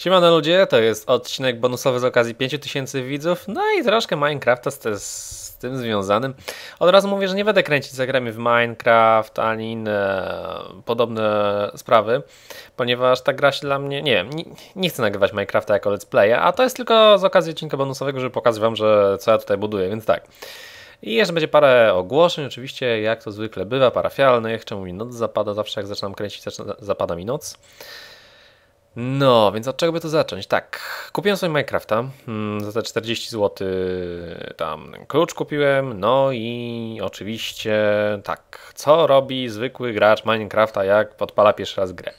Siemano ludzie, to jest odcinek bonusowy z okazji 5000 widzów, no i troszkę Minecrafta z, z tym związanym. Od razu mówię, że nie będę kręcić zagramy w Minecraft ani inne podobne sprawy, ponieważ ta gra się dla mnie, nie wiem, nie, nie chcę nagrywać Minecrafta jako let's playa, a to jest tylko z okazji odcinka bonusowego, żeby pokazać wam, że co ja tutaj buduję, więc tak. I jeszcze będzie parę ogłoszeń, oczywiście, jak to zwykle bywa, parafialnych, czemu mi noc zapada, zawsze jak zaczynam kręcić, zapada mi noc. No, więc od czego by to zacząć? Tak, kupiłem sobie Minecrafta hmm, za te 40 zł. Tam klucz kupiłem. No i oczywiście, tak, co robi zwykły gracz Minecrafta, jak podpala pierwszy raz grę?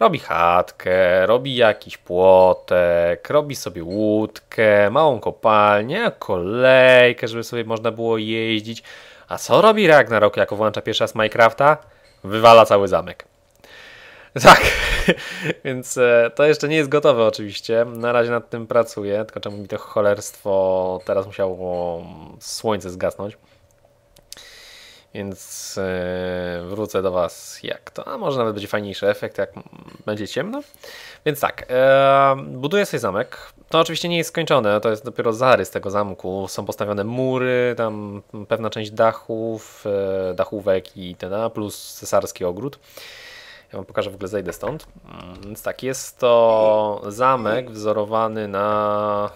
Robi chatkę, robi jakiś płotek, robi sobie łódkę, małą kopalnię, kolejkę, żeby sobie można było jeździć. A co robi Ragnarok, jak włącza pierwszy raz Minecrafta? Wywala cały zamek. Tak, więc e, to jeszcze nie jest gotowe oczywiście. Na razie nad tym pracuję, tylko czemu mi to cholerstwo teraz musiało słońce zgasnąć. Więc e, wrócę do Was jak to, a może nawet będzie fajniejszy efekt, jak będzie ciemno. Więc tak, e, buduję sobie zamek. To oczywiście nie jest skończone, to jest dopiero zarys tego zamku. Są postawione mury, tam pewna część dachów, dachówek i ten, plus cesarski ogród. Ja wam pokażę, w ogóle zejdę stąd. Mm, więc tak, jest to zamek wzorowany na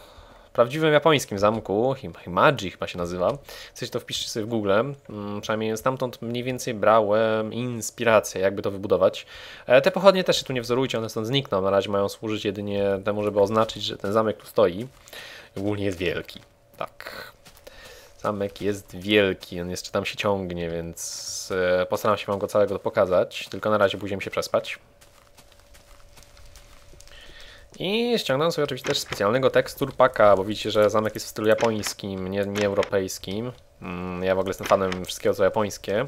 prawdziwym japońskim zamku, Himaji chyba się nazywa. Chcecie to wpiszcie sobie w Google, mm, przynajmniej stamtąd mniej więcej brałem inspirację, jakby to wybudować. E, te pochodnie też się tu nie wzorujcie, one stąd znikną, na razie mają służyć jedynie temu, żeby oznaczyć, że ten zamek tu stoi. Ogólnie jest wielki. Zamek jest wielki, on jeszcze tam się ciągnie, więc e, postaram się Wam go całego pokazać, tylko na razie pójdziemy się przespać. I ściągnąłem sobie oczywiście też specjalnego tekstur paka, bo widzicie, że zamek jest w stylu japońskim, nie, nie europejskim. Mm, ja w ogóle jestem fanem wszystkiego co japońskie.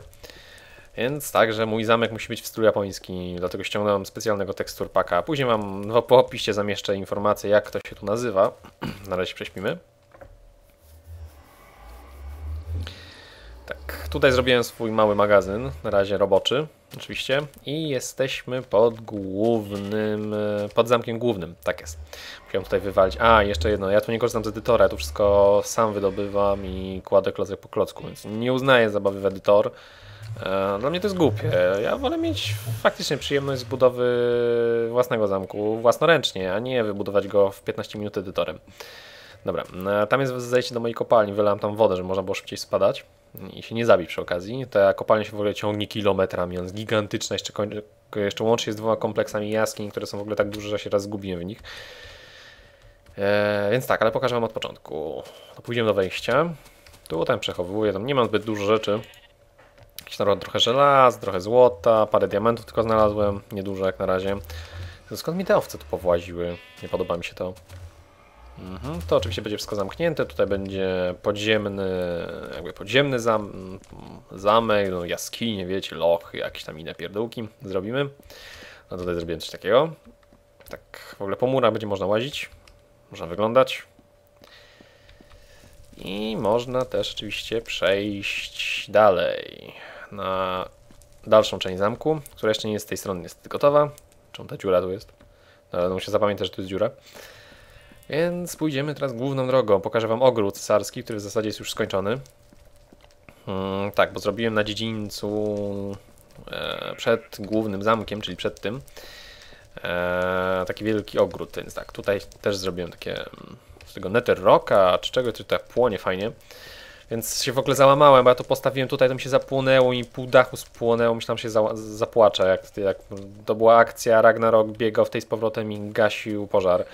Więc także mój zamek musi być w stylu japońskim, dlatego ściągnąłem specjalnego tekstur paka. Później Wam po opisie zamieszczę informację jak to się tu nazywa. na razie prześpimy. Tak, tutaj zrobiłem swój mały magazyn, na razie roboczy, oczywiście. I jesteśmy pod głównym, e, pod zamkiem głównym, tak jest. Musiałem tutaj wywalić. A, jeszcze jedno, ja tu nie korzystam z edytora, ja tu wszystko sam wydobywam i kładę klocek po klocku, więc nie uznaję zabawy w edytor. E, dla mnie to jest głupie. Ja wolę mieć faktycznie przyjemność z budowy własnego zamku własnoręcznie, a nie wybudować go w 15 minut edytorem. Dobra, e, tam jest zejście do mojej kopalni, wylałem tam wodę, żeby można było szybciej spadać i się nie zabić przy okazji. Ta kopalnia się w ogóle ciągnie kilometrami, on jest gigantyczna, jeszcze, jeszcze łącznie z dwoma kompleksami jaskiń, które są w ogóle tak duże, że się raz zgubiłem w nich. Eee, więc tak, ale pokażę Wam od początku. To pójdziemy do wejścia. Tu tam przechowuję, tam nie mam zbyt dużo rzeczy. Jakiś trochę żelaz, trochę złota, parę diamentów tylko znalazłem, niedużo jak na razie. Skąd mi te owce tu powłaziły? Nie podoba mi się to. Mhm, to oczywiście będzie wszystko zamknięte. Tutaj będzie podziemny, jakby podziemny zam, zamek, no jaskinie, wiecie, loch, jakieś tam inne pierdółki zrobimy. No tutaj zrobiłem coś takiego. Tak, w ogóle po murach będzie można łazić. Można wyglądać. I można też oczywiście przejść dalej na dalszą część zamku, która jeszcze nie jest z tej strony niestety gotowa. Czemu ta dziura tu jest? No, muszę zapamiętać, że tu jest dziura. Więc pójdziemy teraz główną drogą. Pokażę Wam ogród cesarski, który w zasadzie jest już skończony. Hmm, tak, bo zrobiłem na dziedzińcu e, przed głównym zamkiem, czyli przed tym, e, taki wielki ogród, więc tak, tutaj też zrobiłem takie mm, z tego nether rocka, czy czego, to tak płonie fajnie. Więc się w ogóle załamałem, bo ja to postawiłem tutaj, to mi się zapłonęło i pół dachu spłonęło, myślałem, że się za, jak, jak to była akcja, Ragnarok biegał w tej z powrotem i gasił pożar.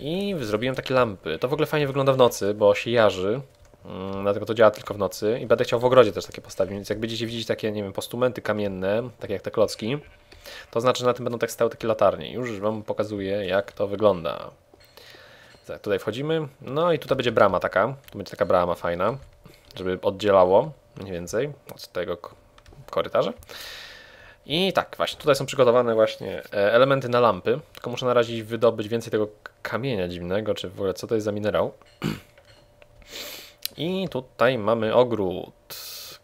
I zrobiłem takie lampy. To w ogóle fajnie wygląda w nocy, bo się jarzy. Mm, dlatego to działa tylko w nocy. I będę chciał w ogrodzie też takie postawić. Więc jak będziecie widzieć takie, nie wiem, postumenty kamienne, takie jak te klocki, to znaczy, że na tym będą tak stały takie latarnie. Już Wam pokazuję, jak to wygląda. Tak, tutaj wchodzimy. No i tutaj będzie brama taka. Tu będzie taka brama fajna, żeby oddzielało mniej więcej od tego korytarza. I tak, właśnie, tutaj są przygotowane właśnie e, elementy na lampy, tylko muszę na razie wydobyć więcej tego kamienia dziwnego, czy w ogóle co to jest za minerał. I tutaj mamy ogród,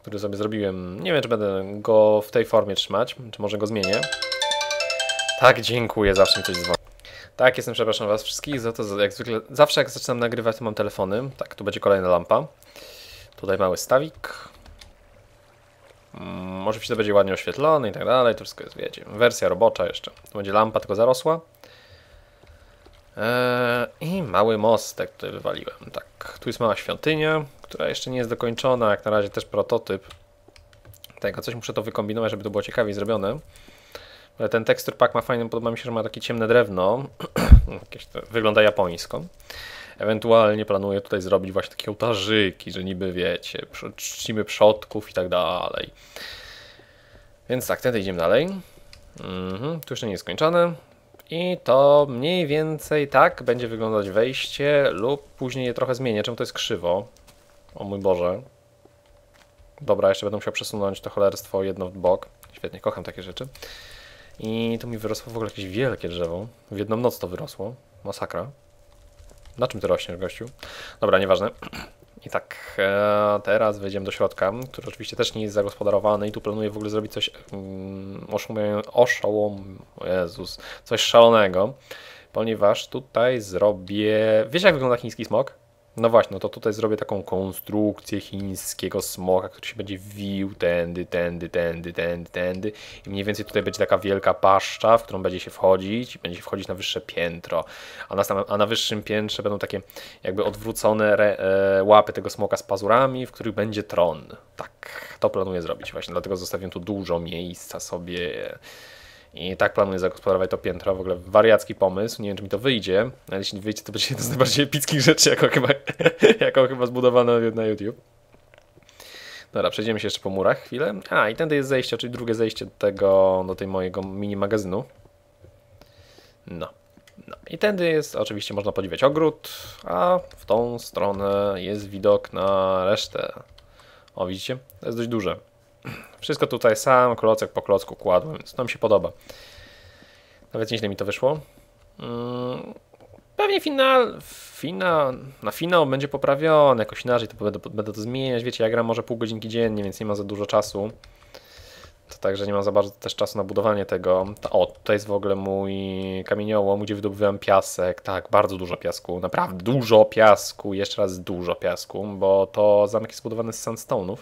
który sobie zrobiłem. Nie wiem, czy będę go w tej formie trzymać, czy może go zmienię. Tak, dziękuję, zawsze mi coś dzwoni. Tak, jestem, przepraszam was wszystkich za to, jak zwykle, zawsze jak zaczynam nagrywać, to mam telefony. Tak, tu będzie kolejna lampa. Tutaj mały stawik. Mm, oczywiście to będzie ładnie oświetlony i tak dalej, to wszystko jest, wiecie, wersja robocza jeszcze. Tu będzie lampa tylko zarosła. Eee, I mały mostek tutaj wywaliłem, tak. Tu jest mała świątynia, która jeszcze nie jest dokończona, jak na razie też prototyp. Tego, coś muszę to wykombinować, żeby to było ciekawie zrobione. Ale ten tekstur pack ma fajny, podoba mi się, że ma takie ciemne drewno. Jakieś to wygląda japońsko. Ewentualnie planuję tutaj zrobić właśnie takie ołtarzyki, że niby wiecie, czcimy przodków i tak dalej. Więc tak, wtedy idziemy dalej. Mhm, tu jeszcze nie jest skończone. I to mniej więcej tak będzie wyglądać wejście lub później je trochę zmienię. Czemu to jest krzywo? O mój Boże. Dobra, jeszcze będę musiał przesunąć to cholerstwo jedno w bok. Świetnie, kocham takie rzeczy. I tu mi wyrosło w ogóle jakieś wielkie drzewo. W jedną noc to wyrosło. Masakra. Na czym ty rośniesz, gościu? Dobra, nieważne. I tak, e, teraz wejdziemy do środka, który oczywiście też nie jest zagospodarowany i tu planuję w ogóle zrobić coś mm, oszołom... Jezus, coś szalonego, ponieważ tutaj zrobię... Wiecie jak wygląda chiński smok? No właśnie, no to tutaj zrobię taką konstrukcję chińskiego smoka, który się będzie wił tędy, tędy, tędy, tędy, tędy. I mniej więcej tutaj będzie taka wielka paszcza, w którą będzie się wchodzić i będzie się wchodzić na wyższe piętro, a na, a na wyższym piętrze będą takie jakby odwrócone re, e, łapy tego smoka z pazurami, w których będzie tron. Tak, to planuję zrobić właśnie, dlatego zostawię tu dużo miejsca sobie i tak planuję zagospodarować to piętro. W ogóle wariacki pomysł. Nie wiem, czy mi to wyjdzie, ale jeśli wyjdzie, to będzie jedna z najbardziej epickich rzeczy, jako chyba, jako chyba zbudowane na YouTube. Dobra, przejdziemy się jeszcze po murach chwilę. A, i tędy jest zejście, czyli drugie zejście do tego, do tej mojego mini magazynu. No. no. I tędy jest, oczywiście można podziwiać ogród, a w tą stronę jest widok na resztę. O, widzicie? To jest dość duże. Wszystko tutaj sam, klocek po klocku kładłem, więc to mi się podoba. Nawet nieźle mi to wyszło. Mm, pewnie final, final, na finał będzie poprawiony jakoś inaczej, to będę, będę to zmieniać. Wiecie, ja gram może pół godzinki dziennie, więc nie ma za dużo czasu. To także nie mam za bardzo też czasu na budowanie tego. O, to jest w ogóle mój kamieniołom, gdzie wydobywałem piasek. Tak, bardzo dużo piasku, naprawdę dużo piasku, jeszcze raz dużo piasku, bo to zamek jest zbudowany z sandstone'ów.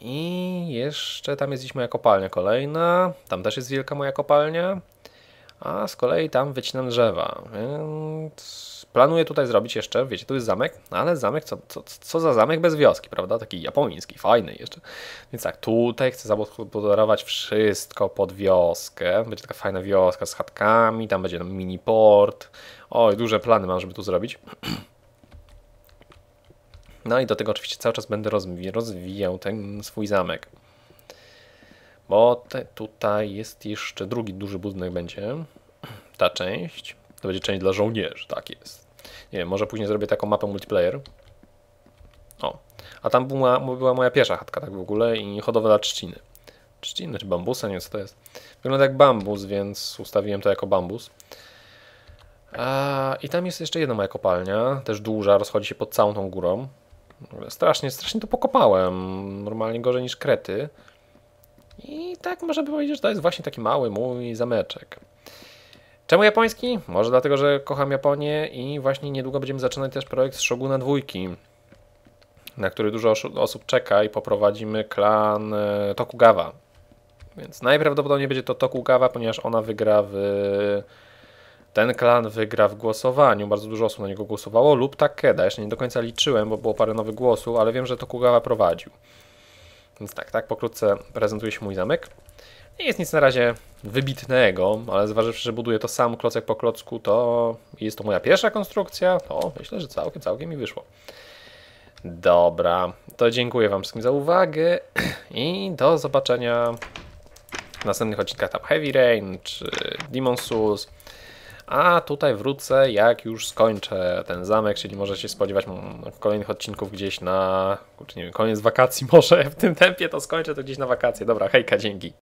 I jeszcze tam jest gdzieś moja kopalnia kolejna. Tam też jest wielka moja kopalnia. A z kolei tam wycinam drzewa. Więc planuję tutaj zrobić jeszcze, wiecie, tu jest zamek, ale zamek, co, co, co za zamek bez wioski, prawda? Taki japoński, fajny jeszcze. Więc tak, tutaj chcę zabudować wszystko pod wioskę. Będzie taka fajna wioska z chatkami, tam będzie mini port. Oj, duże plany mam, żeby tu zrobić. No i do tego oczywiście cały czas będę rozwijał ten swój zamek. Bo te, tutaj jest jeszcze drugi duży budynek będzie. Ta część. To będzie część dla żołnierzy, tak jest. Nie wiem, może później zrobię taką mapę multiplayer. O, a tam była, była moja pierwsza chatka tak w ogóle i hodowla trzciny. Trzciny czy bambusa, nie wiem co to jest. Wygląda jak bambus, więc ustawiłem to jako bambus. I tam jest jeszcze jedna moja kopalnia, też duża, rozchodzi się pod całą tą górą. Strasznie, strasznie to pokopałem. Normalnie gorzej niż krety. I tak można by powiedzieć, że to jest właśnie taki mały mój zameczek. Czemu japoński? Może dlatego, że kocham Japonię i właśnie niedługo będziemy zaczynać też projekt z Shoguna dwójki, na który dużo osób czeka i poprowadzimy klan e, Tokugawa. Więc najprawdopodobniej będzie to Tokugawa, ponieważ ona wygra w ten klan wygra w głosowaniu, bardzo dużo osób na niego głosowało, lub Takeda. Jeszcze nie do końca liczyłem, bo było parę nowych głosów, ale wiem, że Tokugawa prowadził. Więc tak, tak pokrótce prezentuje się mój zamek. Nie jest nic na razie wybitnego, ale zważywszy, że buduję to sam klocek po klocku, to jest to moja pierwsza konstrukcja, to myślę, że całkiem, całkiem mi wyszło. Dobra, to dziękuję Wam wszystkim za uwagę i do zobaczenia w następnych odcinkach tam Heavy Rain czy Demon Souls. A tutaj wrócę, jak już skończę ten zamek, czyli możecie spodziewać kolejnych odcinków gdzieś na, nie wiem, koniec wakacji może. W tym tempie to skończę to gdzieś na wakacje. Dobra, hejka, dzięki.